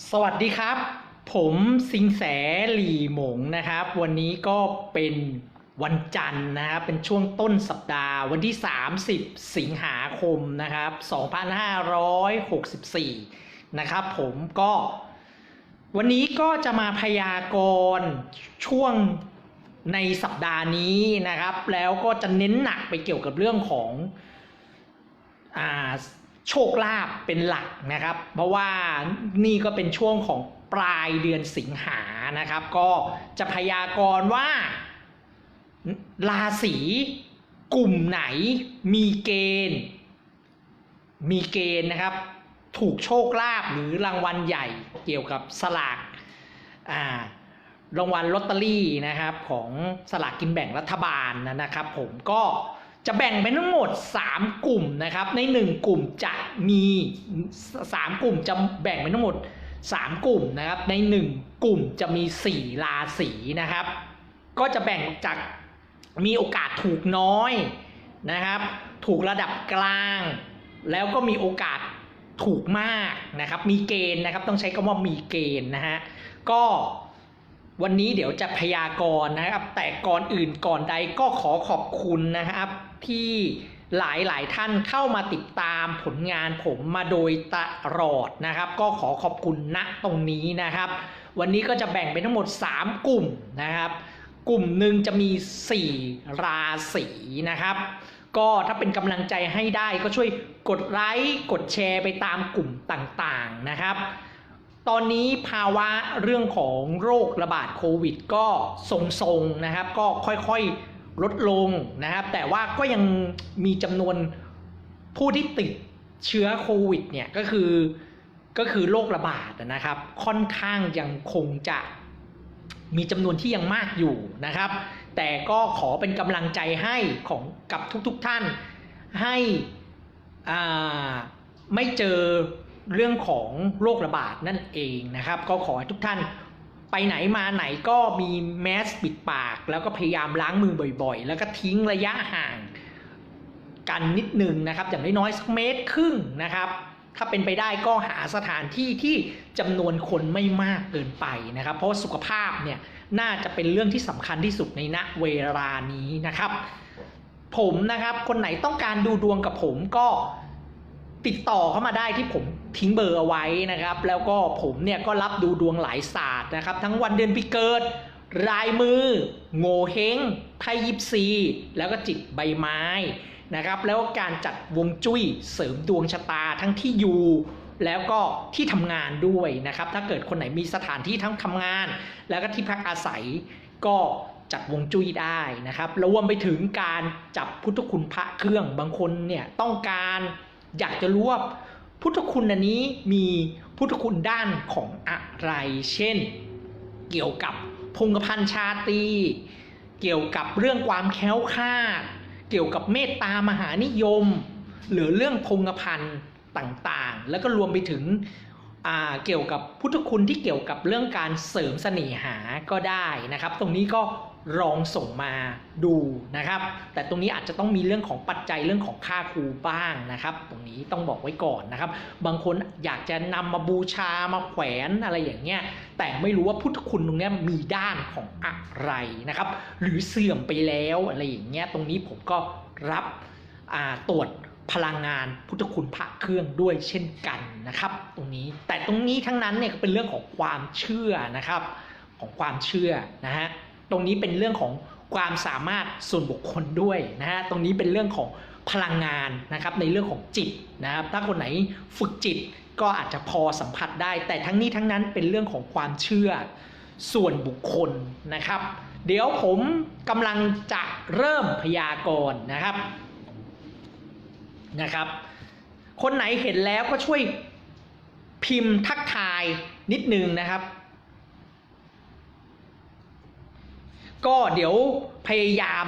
สวัสดีครับ ผมสิงแสหลี่หมงนะครับ วันนี้ก็เป็นวันจันทร์นะครับเป็นช่วงต้นสัปดาห์ วันที่ 30 สิงหาคมนะครับ 2564 นะครับผมก็วันนี้ก็จะมาพยากรณ์ช่วงในสัปดาห์นี้นะครับ แล้วก็จะเน้นหนักไปเกี่ยวกับเรื่องของอ่า โชคลาภเป็นหลักนะครับ เพราะว่านี่ก็เป็นช่วงของปลายเดือนสิงหานะครับ ก็จะพยากรณ์ว่าราศีกลุ่มไหนมีเกณฑ์ มีเกณฑ์นะครับ ถูกโชคลาภหรือรางวัลใหญ่เกี่ยวกับสลากอ่ารางวัลลอตเตอรี่นะครับของสลากกินแบ่งรัฐบาลนะครับ ผมก็ จะแบ่งเป็นทั้งหมด 3 กลุ่มนะครับ ใน 1 กลุ่มจะมี 3 กลุ่มจะแบ่งเป็นทั้งหมด 3 กลุ่มนะครับ ใน 1 กลุ่มจะมี 4 ราศีนะครับ ก็จะแบ่งจากมีโอกาสถูกน้อยนะครับ ถูกระดับกลาง แล้วก็มีโอกาสถูกมากนะครับ มีเกณฑ์นะครับ ต้องใช้คำว่ามีเกณฑ์นะฮะ ก็ วันนี้เดี๋ยวจะพยากรณ์นะครับ แต่ก่อนอื่นก่อนใดก็ขอขอบคุณนะครับ ที่หลายหลายท่านเข้ามาติดตามผลงานผมมาโดยตลอดนะครับ ก็ขอขอบคุณณตรงนี้นะครับ วันนี้ก็จะแบ่งเป็นทั้งหมด 3 กลุ่มนะครับ กลุ่มหนึ่งจะมี 4 ราศีนะครับ ก็ถ้าเป็นกำลังใจให้ได้ก็ช่วยกดไลค์กดแชร์ไปตามกลุ่มต่างๆนะครับ ตอนนี้ภาวะเรื่องของโรคระบาดโควิดก็ทรงๆนะครับ ก็ค่อยๆลดลงนะครับ แต่ว่าก็ยังมีจำนวนผู้ที่ติดเชื้อโควิดเนี่ยก็คือก็คือโรคระบาดนะครับ ค่อนข้างยังคงจะมีจำนวนที่ยังมากอยู่นะครับ แต่ก็ขอเป็นกำลังใจให้ของกับทุกๆทท่านให้อ่าไม่เจอ เรื่องของโรคระบาดนั่นเองนะครับ ก็ขอให้ทุกท่านไปไหนมาไหนก็มีแมสปิดปาก แล้วก็พยายามล้างมือบ่อยๆ แล้วก็ทิ้งระยะห่างกันนิดหนึ่งนะครับ อย่างน้อยๆสักเมตรครึ่งนะครับ ถ้าเป็นไปได้ก็หาสถานที่ที่จำนวนคนไม่มากเกินไปนะครับ เพราะสุขภาพเนี่ยน่าจะเป็นเรื่องที่สำคัญที่สุดในณเวลานี้นะครับ ผมนะครับคนไหนต้องการดูดวงกับผมก็ ติดต่อเข้ามาได้ที่ผมทิ้งเบอร์เอาไว้นะครับ แล้วก็ผมเนี่ยก็รับดูดวงหลายศาสตร์นะครับ ทั้งวันเดือนปีเกิด รายมือ โง่เฮงไพ่ยิปซี แล้วก็จิตใบไม้นะครับ แล้วก็การจัดวงจุ้ยเสริมดวงชะตาทั้งที่อยู่แล้วก็ที่ทำงานด้วยนะครับ ถ้าเกิดคนไหนมีสถานที่ทั้งทำงาน แล้วก็ที่พักอาศัยก็จัดวงจุ้ยได้นะครับแล้วรวมไปถึงการจับพุทธคุณพระเครื่องบางคนเนี่ยต้องการ อยากจะรู้ว่าพุทธคุณอันนี้มีพุทธคุณด้านของอะไร เช่น เกี่ยวกับพงกพันชาตรีเกี่ยวกับเรื่องความแค้วคาด เกี่ยวกับเมตตามหานิยม หรือเรื่องพงพันต่างๆ แล้วก็รวมไปถึงเกี่ยวกับพุทธคุณที่เกี่ยวกับเรื่องการเสริมเสน่หาก็ได้นะครับ ตรงนี้ก็ ลองส่งมาดูนะครับ แต่ตรงนี้อาจจะต้องมีเรื่องของปัจจัยเรื่องของค่าครูบ้างนะครับ ตรงนี้ต้องบอกไว้ก่อนนะครับ บางคนอยากจะนำมาบูชามาแขวนอะไรอย่างเงี้ยแต่ไม่รู้ว่าพุทธคุณตรงนี้มีด้านของอะไรนะครับ หรือเสื่อมไปแล้วอะไรอย่างเงี้ยตรงนี้ผมก็รับตรวจพลังงานพุทธคุณพระเครื่องด้วยเช่นกันนะครับ ตรงนี้แต่ตรงนี้ทั้งนั้นเนี่ยเป็นเรื่องของความเชื่อนะครับ ของความเชื่อนะฮะ ตรงนี้เป็นเรื่องของความสามารถส่วนบุคคลด้วยนะฮะตรงนี้เป็นเรื่องของพลังงานนะครับในเรื่องของจิตนะครับถ้าคนไหนฝึกจิตก็อาจจะพอสัมผัสได้ แต่ทั้งนี้ทั้งนั้นเป็นเรื่องของความเชื่อส่วนบุคคลนะครับ เดี๋ยวผมกำลังจะเริ่มพยากรณ์นะครับนะครับ คนไหนเห็นแล้วก็ช่วยพิมพ์ทักทายนิดนึงนะครับ ก็เดี๋ยวพยายาม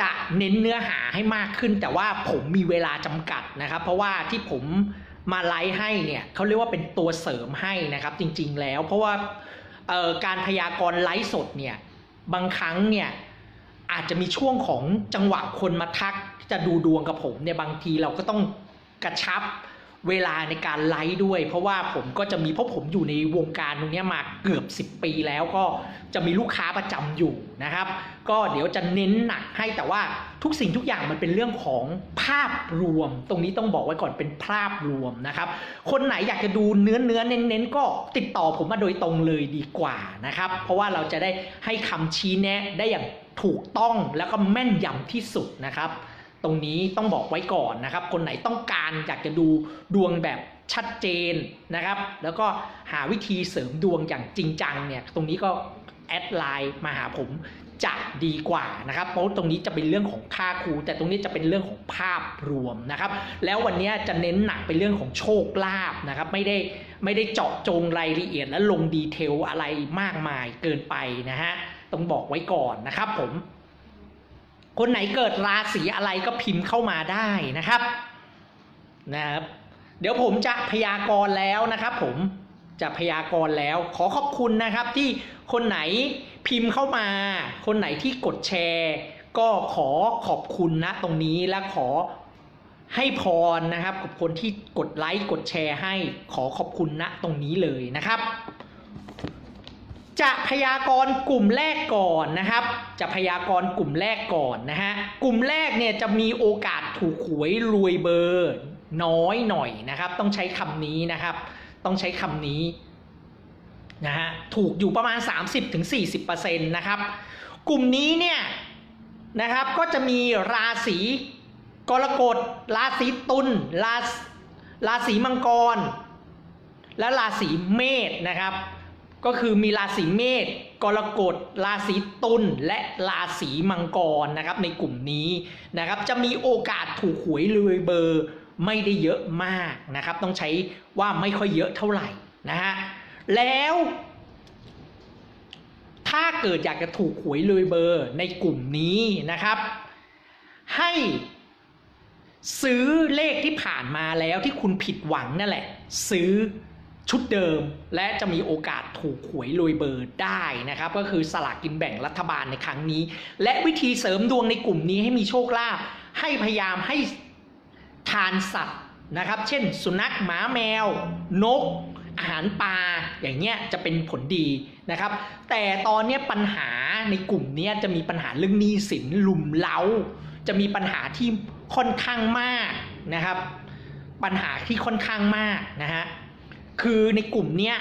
จะเน้นเนื้อหาให้มากขึ้น แต่ว่าผมมีเวลาจำกัดนะครับ เพราะว่าที่ผมมาไลฟ์ให้เนี่ยเขาเรียกว่าเป็นตัวเสริมให้นะครับ จริงๆแล้ว เพราะว่าการพยากรณ์ไลฟ์สดเนี่ยบางครั้งเนี่ยอาจจะมีช่วงของจังหวะคนมาทักจะดูดวงกับผมเนี่ยบางทีเราก็ต้องกระชับ เวลาในการไลฟ์ด้วย เพราะว่าผมก็จะมีเพราะผมอยู่ในวงการตรงนี้มาเกือบ 10 ปีแล้วก็จะมีลูกค้าประจำอยู่นะครับ ก็เดี๋ยวจะเน้นหนักให้แต่ว่าทุกสิ่งทุกอย่างมันเป็นเรื่องของภาพรวม ตรงนี้ต้องบอกไว้ก่อนเป็นภาพรวมนะครับ คนไหนอยากจะดูเนื้อเนื้อเน้นๆก็ติดต่อผมมาโดยตรงเลยดีกว่านะครับ เพราะว่าเราจะได้ให้คำชี้แนะได้อย่างถูกต้องแล้วก็แม่นยำที่สุดนะครับ ตรงนี้ต้องบอกไว้ก่อนนะครับ คนไหนต้องการอยากจะดูดวงแบบชัดเจนนะครับ แล้วก็หาวิธีเสริมดวงอย่างจริงจังเนี่ยตรงนี้ก็แอดไลน์มาหาผมจะดีกว่านะครับ เพราะตรงนี้จะเป็นเรื่องของค่าครู แต่ตรงนี้จะเป็นเรื่องของภาพรวมนะครับ แล้ววันนี้จะเน้นหนักไปเรื่องของโชคลาภนะครับ ไม่ได้ไม่ได้เจาะจงรายละเอียดและลงดีเทลอะไรมากมายเกินไปนะฮะต้องบอกไว้ก่อนนะครับผม คนไหนเกิดราศีอะไรก็พิมพ์เข้ามาได้นะครับนะครับ เดี๋ยวผมจะพยากรณ์แล้วนะครับ ผมจะพยากรณ์แล้ว ขอขอบคุณนะครับที่คนไหนพิมพ์เข้ามา คนไหนที่กดแชร์ ก็ขอขอบคุณนะตรงนี้และขอให้พรนะครับ กับคนที่กดไลค์กดแชร์ให้ขอขอบคุณนะตรงนี้เลยนะครับ จะพยากรณ์กลุ่มแรกก่อนนะครับ จะพยากรณ์กลุ่มแรกก่อนนะฮะ กลุ่มแรกเนี่ยจะมีโอกาสถูกหวยรวยเบอร์น้อยหน่อยนะครับ ต้องใช้คำนี้นะครับ ต้องใช้คำนี้นะฮะ ถูกอยู่ประมาณ 30-40%นะครับ กลุ่มนี้เนี่ยนะครับ ก็จะมีราศีกรกฎ ราศีตุล ราราศีมังกร และราศีเมษนะครับ ก็คือมีราศีเมษกรกฎราศีตุลและราศีมังกรนะครับในกลุ่มนี้นะครับจะมีโอกาสถูกหวยรวยเบอร์ไม่ได้เยอะมากนะครับ ต้องใช้ว่าไม่ค่อยเยอะเท่าไหร่นะฮะแล้ว ถ้าเกิดอยากจะถูกหวยรวยเบอร์ในกลุ่มนี้นะครับ ให้ซื้อเลขที่ผ่านมาแล้วที่คุณผิดหวังนั่นแหละ ซื้อ ชุดเดิมและจะมีโอกาสถูกหวยรวยเบอร์ได้นะครับก็คือสลากกินแบ่งรัฐบาลในครั้งนี้ และวิธีเสริมดวงในกลุ่มนี้ให้มีโชคลาภให้พยายามให้ทานสัตว์นะครับ เช่น สุนัขหมาแมว นก อาหารปลาอย่างเงี้ยจะเป็นผลดีนะครับ แต่ตอนนี้ปัญหาในกลุ่มนี้จะมีปัญหาเรื่องหนี้สินลุมเล้า จะมีปัญหาที่ค่อนข้างมากนะครับ ปัญหาที่ค่อนข้างมากนะฮะ คือในกลุ่มเนี้ย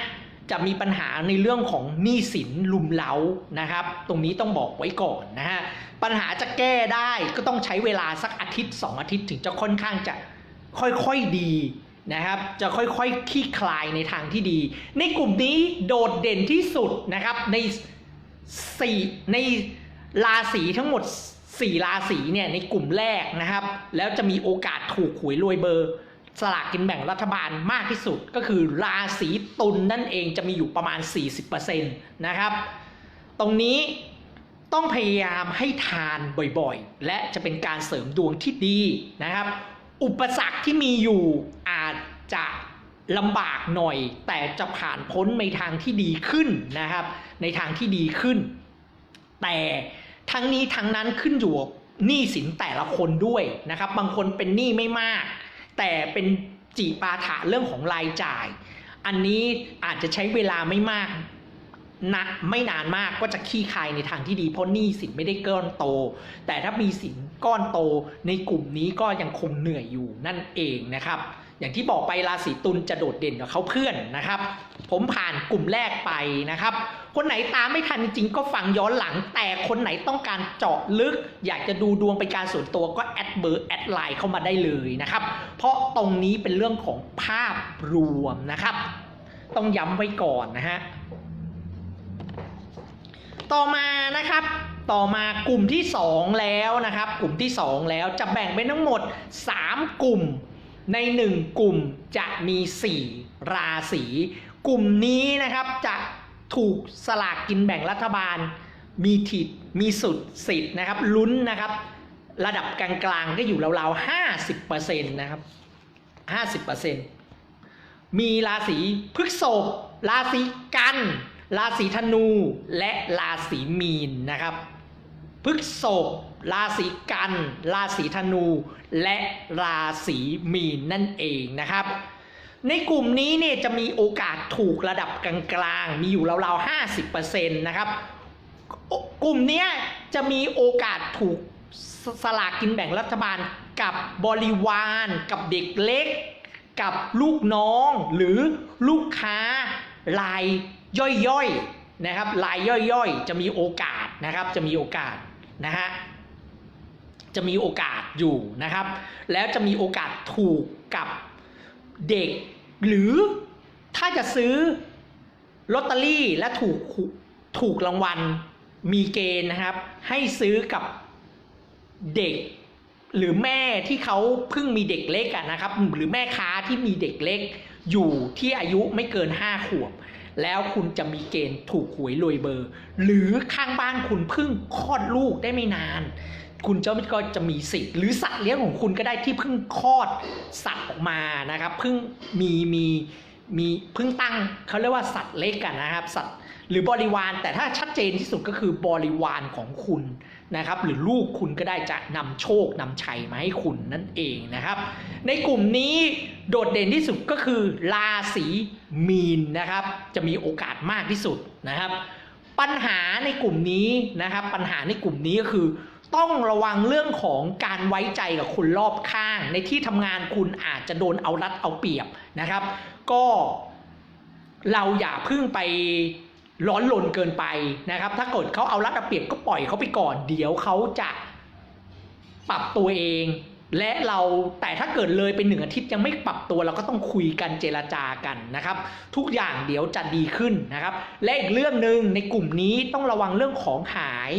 จะมีปัญหาในเรื่องของหนี้สินลุมเล้านะครับ ตรงนี้ต้องบอกไว้ก่อนนะฮะ ปัญหาจะแก้ได้ก็ต้องใช้เวลาสักอาทิตย์ 2 อาทิตย์ถึงจะค่อนข้างจะค่อยๆดีนะครับ จะค่อยๆคลี่คลายในทางที่ดี ในกลุ่มนี้โดดเด่นที่สุดนะครับในสี่ในราศีทั้งหมด 4 ราศีเนี่ยในกลุ่มแรกนะครับ แล้วจะมีโอกาสถูกหวยรวยเบอร์ สลากกินแบ่งรัฐบาลมากที่สุดก็คือราศีตุลนนั่นเองจะมีอยู่ประมาณ 40%นะครับ ตรงนี้ต้องพยายามให้ทานบ่อยๆ และจะเป็นการเสริมดวงที่ดีนะครับ อุปสรรคที่มีอยู่อาจจะลำบากหน่อย แต่จะผ่านพ้นในทางที่ดีขึ้นนะครับ ในทางที่ดีขึ้น แต่ทั้งนี้ทั้งนั้นขึ้นอยู่กับหนี้สินแต่ละคนด้วยนะครับ บางคนเป็นหนี้ไม่มาก แต่เป็นจีปาถะเรื่องของรายจ่าย อันนี้อาจจะใช้เวลาไม่มากนะไม่นานมากก็จะขี้คายในทางที่ดีเพราะหนี้สินไม่ได้ก้อนโต แต่ถ้ามีสินก้อนโตในกลุ่มนี้ก็ยังคงเหนื่อยอยู่นั่นเองนะครับ อย่างที่บอกไปราศีตุลจะโดดเด่นกว่าเขาเพื่อนนะครับ ผมผ่านกลุ่มแรกไปนะครับ คนไหนตามไม่ทันจริงก็ฟังย้อนหลัง แต่คนไหนต้องการเจาะลึก อยากจะดูดวงเป็นการส่วนตัวก็แอดเบอร์แอดไลน์เข้ามาได้เลยนะครับ เพราะตรงนี้เป็นเรื่องของภาพรวมนะครับ ต้องย้ำไว้ก่อนนะฮะต่อมานะครับต่อมากลุ่มที่ 2 แล้วนะครับ กลุ่มที่ 2 แล้วจะแบ่งเป็นทั้งหมด 3 กลุ่ม ใน 1 กลุ่มจะมี 4 ราศี กลุ่มนี้นะครับจะถูกสลากกินแบ่งรัฐบาล มีถิดมีสุดสิทธิ์นะครับลุ้นนะครับ ระดับกลางๆก็อยู่ราวๆ50%นะครับ50%มีราศีพฤษภราศีกัน ราศีธนูและราศีมีนนะครับ พฤษภราศีกัน ราศีธนู และราศีมีนนั่นเองนะครับ ในกลุ่มนี้เนี่ยจะมีโอกาสถูกระดับกลางๆ มีอยู่ราวๆ50%นะครับ กลุ่มเนี้ยจะมีโอกาสถูกสสลากกินแบ่งรัฐบาลกับบริวารกับเด็กเล็ก กับลูกน้องหรือลูกค้ารายย่อยๆนะครับรายย่อยๆ จะมีโอกาสนะครับ จะมีโอกาส นะฮะจะมีโอกาสอยู่นะครับ แล้วจะมีโอกาสถูกกับเด็ก หรือถ้าจะซื้อลอตเตอรี่และถูกถูกรางวัลมีเกณฑ์นะครับ ให้ซื้อกับเด็ก หรือแม่ที่เขาเพิ่งมีเด็กเล็กะนะครับ หรือแม่ค้าที่มีเด็กเล็กอยู่ที่อายุไม่เกินห้าขวบ แล้วคุณจะมีเกณฑ์ถูกหวยรวยเบอร์ หรือข้างบ้านคุณเพิ่งคลอดลูกได้ไม่นาน คุณเจ้าก็จะมีสิทธิ์หรือสัตว์เลี้ยงของคุณก็ได้ที่เพิ่งคลอดสัตว์ออกมานะครับเพิ่งมีมีมีเพิ่งตั้งเขาเรียกว่าสัตว์เล็กกันนะครับ สัตว์ หรือบริวารแต่ถ้าชัดเจนที่สุดก็คือบริวารของคุณนะครับ หรือลูกคุณก็ได้จะนำโชคนำชัยมาให้คุณนั่นเองนะครับ ในกลุ่มนี้โดดเด่นที่สุดก็คือราศีมีนนะครับ จะมีโอกาสมากที่สุดนะครับ ปัญหาในกลุ่มนี้นะครับ ปัญหาในกลุ่มนี้ก็คือ ต้องระวังเรื่องของการไว้ใจกับคนรอบข้าง ในที่ทำงานคุณอาจจะโดนเอารัดเอาเปรียบนะครับ ก็เราอย่าพึ่งไป ร้อนรนเกินไปนะครับ ถ้าเกิดเขาเอารัดเอาเปรียบก็ปล่อยเขาไปก่อน เดี๋ยวเขาจะปรับตัวเอง และเราแต่ถ้าเกิดเลยไปหนึ่งอาทิตย์ยังไม่ปรับตัวเราก็ต้องคุยกันเจรจากันนะครับ ทุกอย่างเดี๋ยวจะดีขึ้นนะครับ และอีกเรื่องหนึ่งในกลุ่มนี้ต้องระวังเรื่องของหาย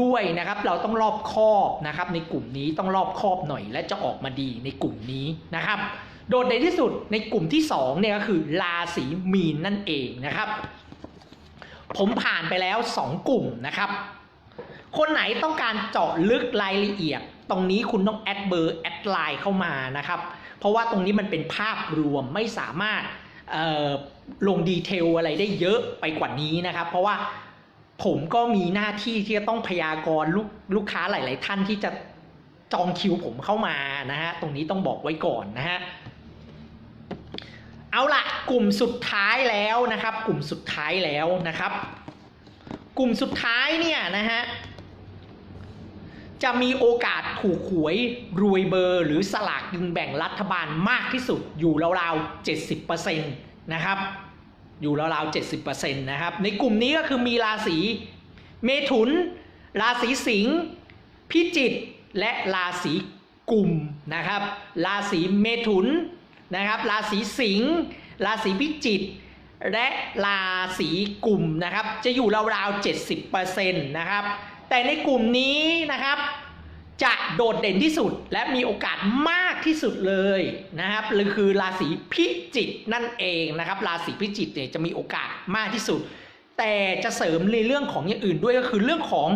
ด้วยนะครับเราต้องรอบคอบนะครับในกลุ่มนี้ต้องรอบคอบหน่อย และจะออกมาดีในกลุ่มนี้นะครับ โดดเด่นที่สุดในกลุ่มที่สองเนี่ยก็คือราศีมีนนั่นเองนะครับ ผมผ่านไปแล้ว 2 กลุ่มนะครับ คนไหนต้องการเจาะลึกรายละเอียด ตรงนี้คุณต้องแอดเบอร์แอดไลน์เข้ามานะครับ เพราะว่าตรงนี้มันเป็นภาพรวมไม่สามารถลงดีเทลอะไรได้เยอะไปกว่านี้นะครับ เพราะว่าผมก็มีหน้าที่ที่จะต้องพยากรณ์ลูกลูกค้าหลาย ๆ ท่านที่จะจองคิวผมเข้ามานะฮะ ตรงนี้ต้องบอกไว้ก่อนนะฮะ เอาละกลุ่มสุดท้ายแล้วนะครับ กลุ่มสุดท้ายแล้วนะครับ กลุ่มสุดท้ายเนี่ยนะฮะจะมีโอกาสถูกหวยรวยเบอร์ หรือสลากกินแบ่งรัฐบาลมากที่สุดอยู่ราวๆ70%นะครับอยู่ราวๆ70%นะครับในกลุ่มนี้ก็คือมีราศีเมถุน ราศีสิงห์พิจิกและราศีกุมนะครับ ราศีเมถุน นะครับ ราศีสิงห์ราศีพิจิกและราศีกุมนะครับ จะอยู่ราวๆ70%นะครับ แต่ในกลุ่มนี้นะครับจะโดดเด่นที่สุดและมีโอกาสมากที่สุดเลยนะครับหรือคือราศีพิจิกนั่นเองนะครับราศีพิจิกเนี่ยจะมีโอกาสมากที่สุด แต่จะเสริมในเรื่องของอย่างอื่นด้วยก็คือเรื่องของ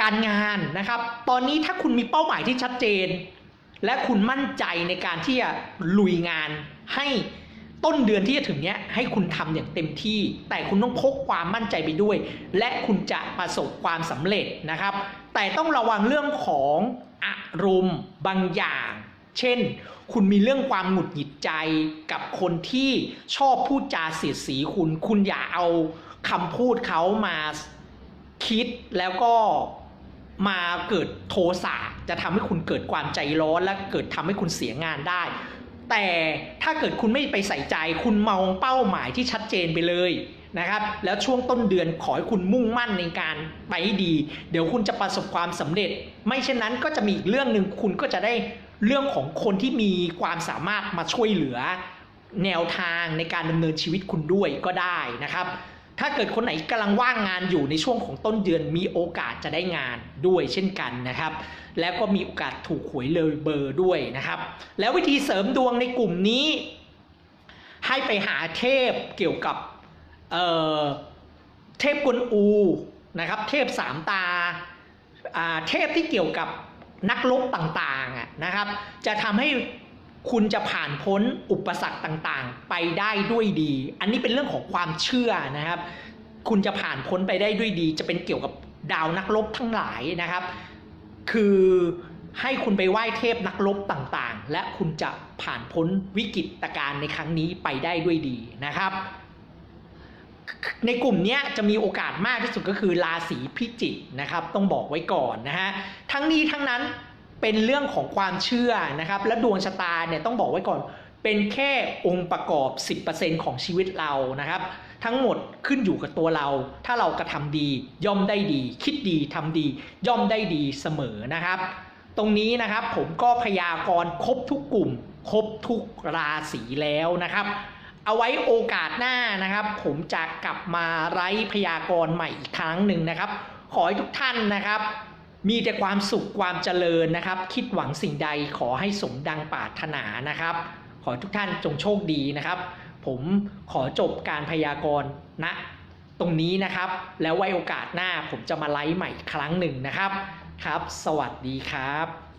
การงานนะครับ ตอนนี้ถ้าคุณมีเป้าหมายที่ชัดเจน และคุณมั่นใจในการที่จะลุยงานให้ต้นเดือนที่จะถึงเนี้ยให้คุณทำอย่างเต็มที่ แต่คุณต้องพกความมั่นใจไปด้วย และคุณจะประสบความสำเร็จนะครับ แต่ต้องระวังเรื่องของอารมณ์บางอย่าง เช่น คุณมีเรื่องความหงุดหงิดใจกับคนที่ชอบพูดจาเสียดสีคุณ คุณอย่าเอาคำพูดเขามาคิดแล้วก็ มาเกิดโทสะจะทำให้คุณเกิดความใจร้อนและเกิดทำให้คุณเสียงานได้ แต่ถ้าเกิดคุณไม่ไปใส่ใจ คุณมองเป้าหมายที่ชัดเจนไปเลยนะครับ แล้วช่วงต้นเดือนขอให้คุณมุ่งมั่นในการไปดี เดี๋ยวคุณจะประสบความสำเร็จ ไม่เช่นนั้นก็จะมีอีกเรื่องหนึ่งคุณก็จะได้เรื่องของคนที่มีความสามารถมาช่วยเหลือ แนวทางในการดำเนินชีวิตคุณด้วยก็ได้นะครับ ถ้าเกิดคนไหนกำลังว่างงานอยู่ในช่วงของต้นเดือนมีโอกาสจะได้งานด้วยเช่นกันนะครับ แล้วก็มีโอกาสถูกหวยเลยเบอร์ด้วยนะครับ แล้ววิธีเสริมดวงในกลุ่มนี้ ให้ไปหาเทพเกี่ยวกับเเทพกวนอูนะครับ เทพสามตาาเทพที่เกี่ยวกับนักรบต่างๆนะครับ จะทำให้ คุณจะผ่านพ้นอุปสรรคต่างๆ ไปได้ด้วยดี อันนี้เป็นเรื่องของความเชื่อนะครับ คุณจะผ่านพ้นไปได้ด้วยดี จะเป็นเกี่ยวกับดาวนักรบทั้งหลายนะครับ คือให้คุณไปไหว้เทพนักรบต่างๆ และคุณจะผ่านพ้นวิกฤตการณ์ในครั้งนี้ไปได้ด้วยดีนะครับ ในกลุ่มนี้จะมีโอกาสมากที่สุดก็คือราศีพิจิกนะครับ ต้องบอกไว้ก่อนนะฮะ ทั้งนี้ทั้งนั้น เป็นเรื่องของความเชื่อนะครับ และดวงชะตาเนี่ยต้องบอกไว้ก่อน เป็นแค่องค์ประกอบ 10%ของชีวิตเรานะครับ ทั้งหมดขึ้นอยู่กับตัวเรา ถ้าเรากระทำดี ย่อมได้ดี คิดดีทำดี ย่อมได้ดีเสมอนะครับ ตรงนี้นะครับผมก็พยากรณ์ครบทุกกลุ่ม ครบทุกราศีแล้วนะครับเอาไว้โอกาสหน้านะครับ ผมจะกลับมาไร้พยากรณ์ใหม่อีกครั้งหนึ่งนะครับ ขอให้ทุกท่านนะครับ มีแต่ความสุขความเจริญนะครับ คิดหวังสิ่งใดขอให้สมดังปรารถนานะครับ ขอทุกท่านจงโชคดีนะครับ ผมขอจบการพยากรณ์ณตรงนี้นะครับ แล้วไว้โอกาสหน้าผมจะมาไลฟ์ใหม่ครั้งหนึ่งนะครับครับ สวัสดีครับ